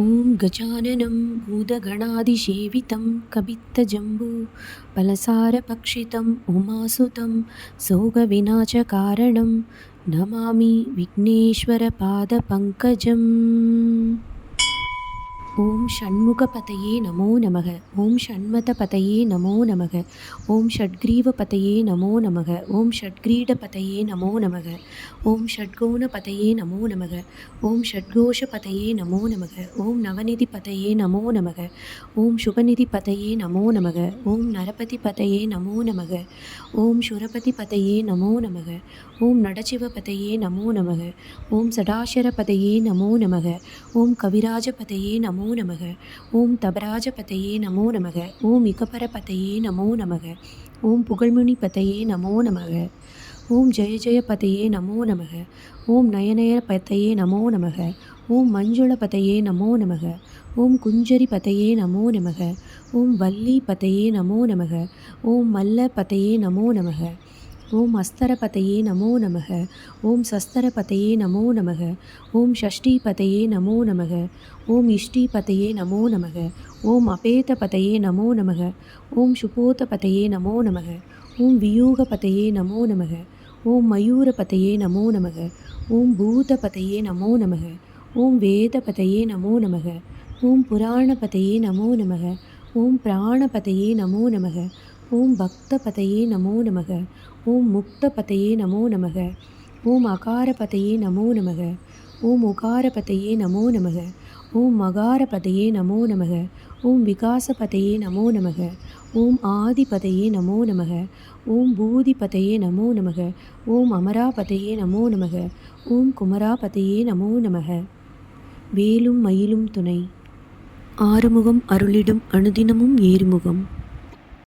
ॐ गजाननं भूतगणादिसेवितं कपित्थजम्बू फलसारभक्षितम् उमासुतं सोगविनाशकारणं नमामि विघ्नेश्वरपादपङ्कजम् ஓம் ஷண்முக பதையே நமோ நமக ஓம் ஷண்மத பதையே நமோ நமக ஓம் ஷட்கிரீவ பதையே நமோ நமக ஓம் ஷட்கிரீட பதையே நமோ நமக ஓம் ஷட்கோண பதையே நமோ நமக ஓம் ஷட்கோஷ பதையே நமோ நமக ஓம் நவநிதி பதையே நமோ நமக ஓம் சுபநிதி பதையே நமோ நமக ஓம் நரபதி பதையே நமோ நமக ஓம் சுரபதி பதையே நமோ நமக ஓம் நடச்சிவ பதையே நமோ நமக ஓம் சடாசர பதையே நமோ நமக ஓம் கவிராஜ பதையே நமோ நமோ நமக ஓம் தபராஜ தபராஜபதையே நமோ நமக ஓம் இகபர இகபரபதையே நமோ நமக ஓம் புகழ்முனி புகழ்முனிபதையே நமோ நமக ஓம் ஜெய ஜெய பதையே நமோ நமக ஓம் நயநய நயனயபதையே நமோ நமக ஓம் மஞ்சுள பதையே நமோ நமக ஓம் குஞ்சரி பதையே நமோ நமக ஓம் வள்ளி பதையே நமோ நமக ஓம் மல்ல பதையே நமோ நமக ஓம் அஸ்தரபதையே நமோ நமக ஓம் சஸ்தரபதையே நமோ நமக ஓம் ஷஷ்டி பதையே நமோ நமக ஓம் இஷ்டி பதையே நமோ நமக ஓம் அபேத பதையே நமோ நமக ஓம் சுபோத பதையே நமோ நமக ஓம் வியூக பதையே நமோ நமக ஓம் மயூர பதையே நமோ நமக ஓம் பூத பதையே நமோ நமக ஓம் வேத பதையே நமோ நமக ஓம் புராண பதையே நமோ நமக ஓம் பிராண பதையே நமோ நமக ஓம் பக்த பதையே நமோ நமக ஓம் முக்த பதையே நமோ நமக ஓம் அகார பதையே நமோ நமக ஓம் உகார பதையே நமோ நமக ஓம் மகார பதையே நமோ நமக ஓம் விகாச பதையே நமோ நமக ஓம் ஆதி பதையே நமோ நமக ஓம் பூதி பதையே நமோ நமக ஓம் அமரா பதையே நமோ நமக ஓம் குமரா பதையே நமோ நமக வேலும் மயிலும் துணை ஆறுமுகம் அருளிடும் அனுதினமும் ஏறுமுகம்